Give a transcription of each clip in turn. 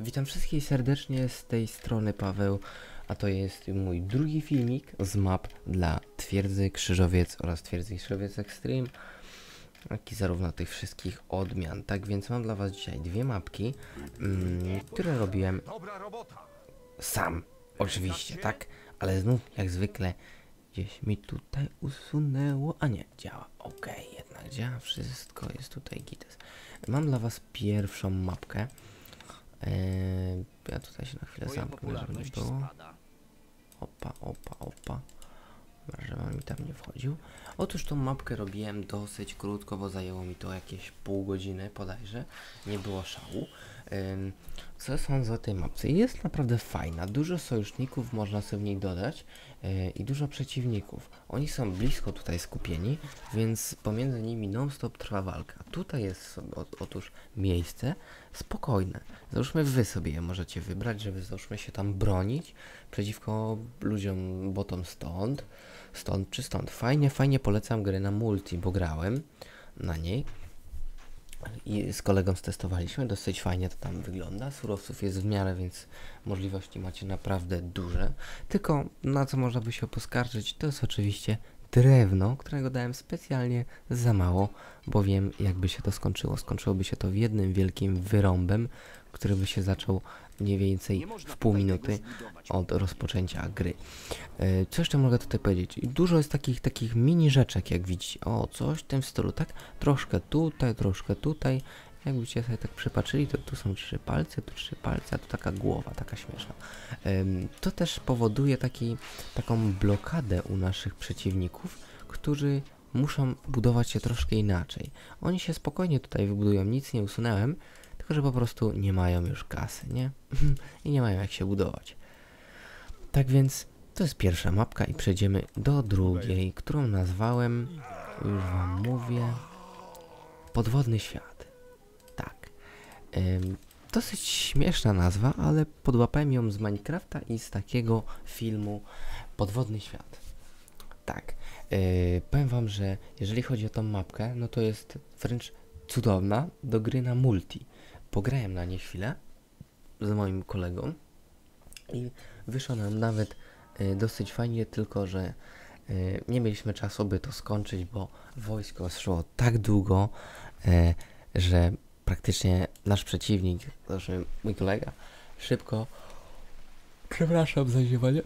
Witam wszystkich serdecznie z tej strony Paweł, a to jest mój drugi filmik z map dla Twierdzy Krzyżowiec oraz Twierdzy Krzyżowiec Extreme, jak i zarówno tych wszystkich odmian. Tak więc mam dla Was dzisiaj dwie mapki, mm, które robiłem sam, oczywiście, tak? Ale znów, jak zwykle, gdzieś mi tutaj usunęło, a nie, działa, okej, jednak działa, wszystko jest tutaj gites. Mam dla Was pierwszą mapkę. Eee, ja tutaj się na chwilę Twoja zamknę, żeby nie było. spada. Opa, opa, opa. Chyba, że on mi tam nie wchodził. Otóż tą mapkę robiłem dosyć krótko, bo zajęło mi to jakieś pół godziny podajże. Nie było szału. Ym, co sądzę o tej mapce? Jest naprawdę fajna. Dużo sojuszników można sobie w niej dodać i dużo przeciwników. Oni są blisko tutaj skupieni, więc pomiędzy nimi non-stop trwa walka. Tutaj jest otóż miejsce spokojne. Załóżmy wy sobie je możecie wybrać, żeby załóżmy się tam bronić przeciwko ludziom botom stąd, stąd czy stąd. Fajnie, fajnie polecam gry na multi, bo grałem na niej i z kolegą stestowaliśmy, dosyć fajnie to tam wygląda. Surowców jest w miarę, więc możliwości macie naprawdę duże. Tylko na co można by się poskarżyć, to jest oczywiście drewno, którego dałem specjalnie za mało, bo wiem jakby się to skończyło. Skończyłoby się to w jednym wielkim wyrąbem, który by się zaczął mniej więcej w pół minuty od rozpoczęcia gry. E, Co jeszcze mogę tutaj powiedzieć? Dużo jest takich, takich mini rzeczek, jak widzicie. O, coś w tym stylu, tak? Troszkę tutaj, troszkę tutaj. Jakbyście sobie tak przypatrzyli, to tu są trzy palce, tu trzy palce, a tu taka głowa, taka śmieszna. To też powoduje taki, taką blokadę u naszych przeciwników, którzy muszą budować się troszkę inaczej. Oni się spokojnie tutaj wybudują, nic nie usunęłem, tylko że po prostu nie mają już kasy, nie? I nie mają jak się budować. Tak więc to jest pierwsza mapka i przejdziemy do drugiej, którą nazwałem, już wam mówię, Podwodny Świat. Dosyć śmieszna nazwa, ale podłapałem ją z Minecrafta i z takiego filmu Podwodny Świat. Tak. Yy, powiem wam, że jeżeli chodzi o tą mapkę, no to jest wręcz cudowna do gry na multi. Pograłem na nie chwilę z moim kolegą i wyszło nam nawet y, dosyć fajnie, tylko że y, nie mieliśmy czasu, by to skończyć, bo wojsko szło tak długo, że praktycznie nasz przeciwnik, znaczy mój kolega, szybko, przepraszam za ziewanie,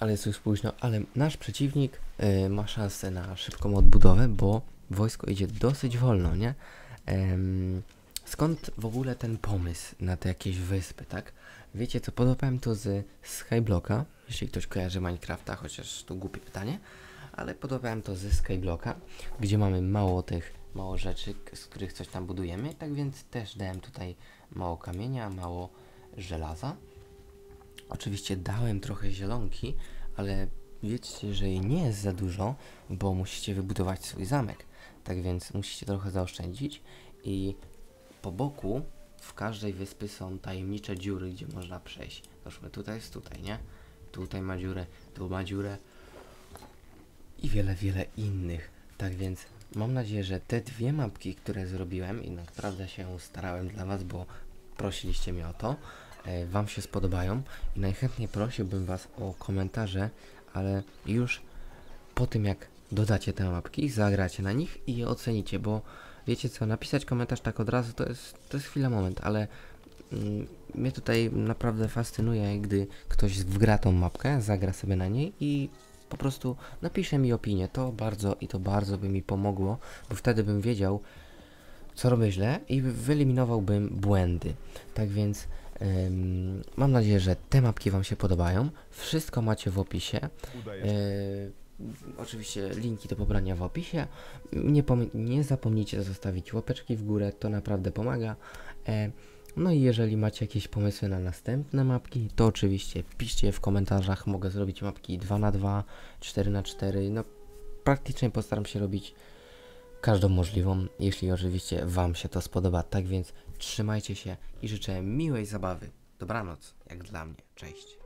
ale jest już późno, ale nasz przeciwnik y, ma szansę na szybką odbudowę, bo wojsko idzie dosyć wolno, nie? Em, skąd w ogóle ten pomysł na te jakieś wyspy, tak? Wiecie co, podobałem to z Skyblocka, jeśli ktoś kojarzy Minecrafta, chociaż to głupie pytanie, ale podobałem to ze Skyblocka, gdzie mamy mało tych, mało rzeczy, z których coś tam budujemy, tak więc też dałem tutaj mało kamienia, mało żelaza. Oczywiście dałem trochę zielonki, ale wiedzcie, że jej nie jest za dużo, bo musicie wybudować swój zamek. Tak więc musicie trochę zaoszczędzić i po boku w każdej wyspy są tajemnicze dziury, gdzie można przejść. Załóżmy, tutaj jest tutaj, nie? Tutaj ma dziurę, tu ma dziurę i wiele, wiele innych. Tak więc mam nadzieję, że te dwie mapki, które zrobiłem i naprawdę się starałem dla Was, bo prosiliście mnie o to, e, Wam się spodobają i najchętniej prosiłbym Was o komentarze, ale już po tym jak dodacie te mapki, zagracie na nich i je ocenicie, bo wiecie co, napisać komentarz tak od razu to jest, to jest chwila, moment, ale mm, mnie tutaj naprawdę fascynuje, gdy ktoś wgra tą mapkę, zagra sobie na niej i po prostu napisze mi opinię. To bardzo i to bardzo by mi pomogło, bo wtedy bym wiedział, co robię źle i wyeliminowałbym błędy. Tak więc em, mam nadzieję, że te mapki Wam się podobają. Wszystko macie w opisie. E, oczywiście linki do pobrania w opisie. Nie, nie zapomnijcie zostawić łapeczki w górę, to naprawdę pomaga. E, no i jeżeli macie jakieś pomysły na następne mapki, to oczywiście piszcie w komentarzach. Mogę zrobić mapki 2x2, 4x4. No praktycznie postaram się robić każdą możliwą, jeśli oczywiście Wam się to spodoba. Tak więc trzymajcie się i życzę miłej zabawy. Dobranoc, jak dla mnie. Cześć.